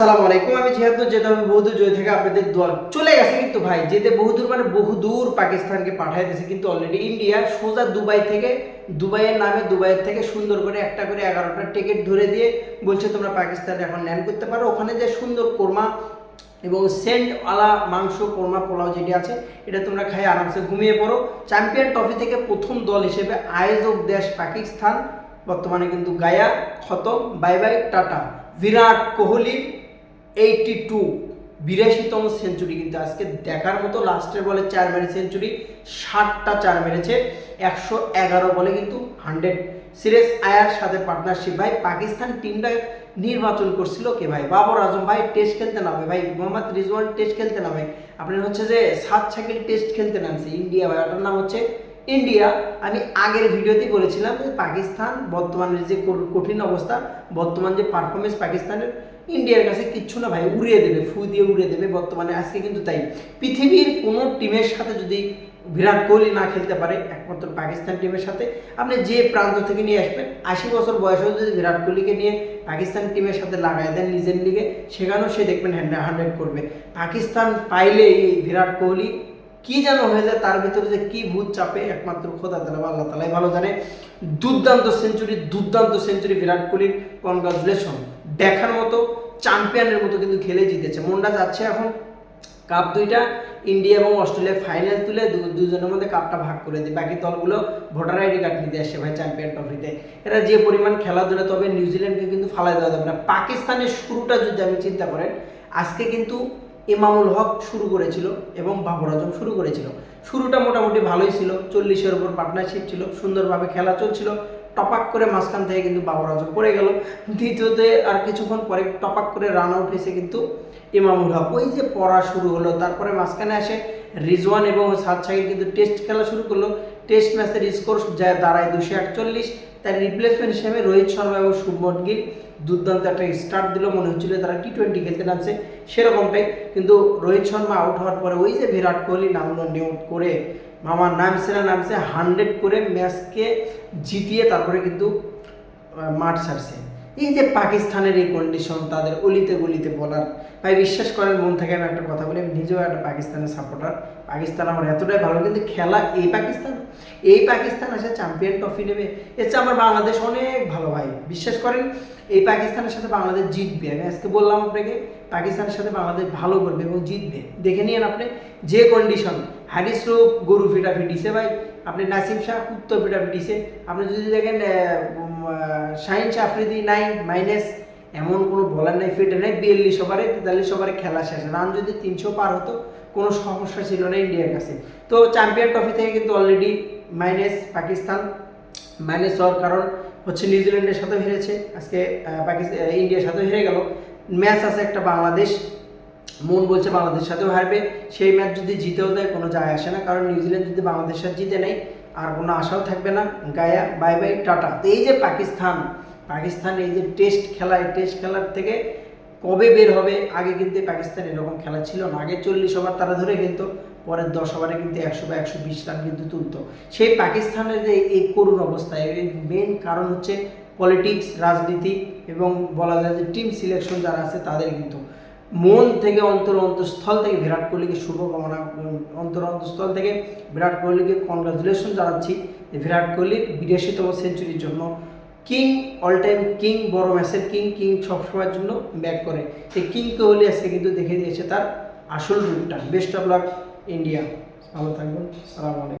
আসসালামু আলাইকুম, আমি যেহেতু যেতে হবে বহুদূর জয় থেকে আপনাদের দোয়া চলে গেছে কিন্তু ভাই, যেতে বহুদূর মানে বহুদূর পাকিস্তানকে পাঠাই দিয়েছে কিন্তু অলরেডি ইন্ডিয়া সোজা দুবাই থেকে, দুবাইয়ের নামে দুবাইয়ের থেকে সুন্দর করে একটা করে এগারোটা টিকিট ধরে দিয়ে বলছে তোমরা পাকিস্তানে এখন ল্যান্ড করতে পারো। ওখানে যে সুন্দর কোরমা এবং সেন্ট আলা মাংস কোরমা পোলাও যেটি আছে, এটা তোমরা খাই আরামসে ঘুমিয়ে পড়ো। চ্যাম্পিয়ন ট্রফি থেকে প্রথম দল হিসেবে আয়োজক দেশ পাকিস্তান, বর্তমানে কিন্তু গায়া, খতম বাই বাই টাটা। বিরাট কোহলির এইটি টু বিরাশিতম সেঞ্চুরি কিন্তু আজকে দেখার মতো লাস্টের বলে চার মেরে সেঞ্চুরি ষাটটা চার মেরেছে, একশো এগারো বলে কিন্তু হান্ড্রেড সিরিয়াস আয়ার সাথে পার্টনারশিপ ভাই পাকিস্তান টিমটা নির্বাচন করছিল কে ভাই? বাবর আজম, ভাই টেস্ট খেলতে নামে, ভাই মোহাম্মদ রিজওয়ান টেস্ট খেলতে নামে। আপনার হচ্ছে যে সাত সাইকেল টেস্ট খেলতে নামছে ইন্ডিয়া ভাই, ওটার নাম হচ্ছে ইন্ডিয়া। আমি আগের ভিডিওতেই বলেছিলাম যে পাকিস্তান বর্তমানের যে কঠিন অবস্থা, বর্তমান যে পারফরমেন্স পাকিস্তানের ইন্ডিয়ার কাছে কিচ্ছু না ভাই, উড়িয়ে দেবে, ফু দিয়ে উড়িয়ে দেবে বর্তমানে, আজকে কিন্তু তাই। পৃথিবীর কোনো টিমের সাথে যদি বিরাট কোহলি না খেলতে পারে, একমাত্র পাকিস্তান টিমের সাথে, আপনি যে প্রান্ত থেকে নিয়ে আসবেন, আশি বছর বয়সেও যদি বিরাট কোহলিকে নিয়ে পাকিস্তান টিমের সাথে লাগাই দেন নিজের লিগে, সেখানেও সে দেখবেন হ্যান্ড্রেড হান্ড্রেড করবে। পাকিস্তান পাইলে এই বিরাট কোহলি কি যেন হয়ে যায়, তার ভিতরে যে কি ভূত চাপে, একমাত্র খোদা তালা আল্লাহ তালাই ভালো জানে। দুর্দান্ত সেঞ্চুরি দুর্দান্ত সেঞ্চুরি বিরাট কোহলির কনগ্রাচুলেশন দেখার মতো চ্যাম্পিয়নের মতো কিন্তু খেলে জিতেছে। মনটা যাচ্ছে এখন কাপ দুইটা, ইন্ডিয়া এবং অস্ট্রেলিয়া ফাইনাল তুলে দুজনের মধ্যে কাপটা ভাগ করে দিই বাকি দলগুলো ভোটার আইডি কার্ড নিতে আসছে ভাই চ্যাম্পিয়ন ট্রফিতে এরা যে পরিমাণ খেলাধুলা, তবে নিউজিল্যান্ডকে কিন্তু ফালাই দেওয়া যাবে না। পাকিস্তানের শুরুটা যদি আমি চিন্তা করেন, আজকে কিন্তু ইমামুল হক শুরু করেছিল এবং বাবর আজম শুরু করেছিল। শুরুটা মোটামুটি ভালোই ছিল। চল্লিশের ওপর পার্টনারশিপ ছিল, সুন্দরভাবে খেলা চলছিল। টপাক করে মাঝখান থেকে কিন্তু বাবর আজম পড়ে গেল। দ্বিতীয়তে আর কিছুক্ষণ পরে টপাক করে রান আউট হয়েছে কিন্তু ইমামুল হক। ওই যে পড়া শুরু হলো, তারপরে মাঝখানে আসে রিজওয়ান এবং সাদ কিন্তু টেস্ট খেলা শুরু করল। টেস্ট ম্যাচের স্কোর দাঁড়ায় দুশো একচল্লিশ। তার রিপ্লেসমেন্ট হিসেবে রোহিত শর্মা এবং শুভমন গিল দুর্দান্ত একটা স্টার্ট দিল। মনে হচ্ছিল তারা টি টোয়েন্টি খেলতে নামছে সেরকমটাই কিন্তু রোহিত শর্মা আউট হওয়ার পরে ওই যে বিরাট কোহলি নামলো নিউট করে মামা নামছে না, নামছে হান্ড্রেড করে ম্যাচকে জিতিয়ে তারপরে কিন্তু মাঠ ছাড়ছে। এই যে পাকিস্তানের এই কন্ডিশন তাদের অলিতে গলিতে বলার, ভাই বিশ্বাস করেন, মন থেকে আমি একটা কথা বলি, আমি নিজেও একটা পাকিস্তানের সাপোর্টার পাকিস্তান আমার এতটাই ভালো, কিন্তু খেলা এই পাকিস্তান এই পাকিস্তান আসে চ্যাম্পিয়ন ট্রফি নেবে চেয়ে আমার বাংলাদেশ অনেক ভালো, ভাই। বিশ্বাস করেন, এই পাকিস্তানের সাথে বাংলাদেশ জিতবে। আমি আজকে বললাম আপনাকে, পাকিস্তানের সাথে বাংলাদেশ ভালো করবে এবং জিতবে। দেখে নিন আপনি, যে কন্ডিশন হারিস রোপ গরু ফিটাফি দিছে ভাই। আপনি নাসিম শাহ কুত্তো ফিটাফি দিছে আপনি যদি দেখেন শাহিন শাহ আফ্রিদি নাইন মাইনাস এমন কোনো বলার নাই ফিটে নাই, বিয়াল্লিশ ওভারে তেতাল্লিশ ওভারে খেলা শেষ। রান যদি তিনশো পার হতো, কোনো সমস্যা ছিল না ইন্ডিয়ার কাছে। তো চ্যাম্পিয়ন ট্রফি থেকে কিন্তু অলরেডি মাইনাস পাকিস্তান মাইনাস হওয়ার কারণ হচ্ছে নিউজিল্যান্ডের সাথে হেরেছে। আজকে পাকিস্তান ইন্ডিয়ার সাথেও হেরে গেল। ম্যাচ আছে একটা বাংলাদেশ। মন বলছে বাংলাদেশ সাথেও হারবে। সেই ম্যাচ যদি জিতেও দেয়, কোনো যায় আসে না। কারণ নিউজিল্যান্ড যদি বাংলাদেশের সাথে জিতে নেয় আর কোনো আশাও থাকবে না। গায়া বাই বাই টাটা। তো এই যে পাকিস্তান পাকিস্তান এই যে টেস্ট খেলা, এই টেস্ট খেলার থেকে কবে বের হবে? আগে কিন্তু পাকিস্তান এরকম খেলা ছিল না। আগে চল্লিশ ওভার তারা ধরে কিন্তু পরের দশ ওভারে কিন্তু একশো বা একশো বিশ রান কিন্তু তুলতো। সেই পাকিস্তানের যে এই করুণ অবস্থা, এর মেন কারণ হচ্ছে পলিটিক্স রাজনীতি এবং বলা যায় যে টিম সিলেকশন যারা আছে তাদের কিন্তু। মন থেকে অন্তর অন্তঃস্থল থেকে বিরাট কোহলিকে শুভকামনা অন্তর অন্তঃস্থল থেকে বিরাট কোহলিকে কনগ্রাচুলেশন জানাচ্ছি বিরাট কোহলির বিরাশিতম সেঞ্চুরির জন্য কিং অল টাইম কিং বড় ম্যাচের কিং কিং সবসময়ের জন্য ব্যাক করে। এই কিং কোহলি আজকে কিন্তু দেখে দিয়েছে তার আসল রূপটা। বেস্ট অফ লাক ইন্ডিয়া ভালো থাকবেন, সালাম আলাইকুম।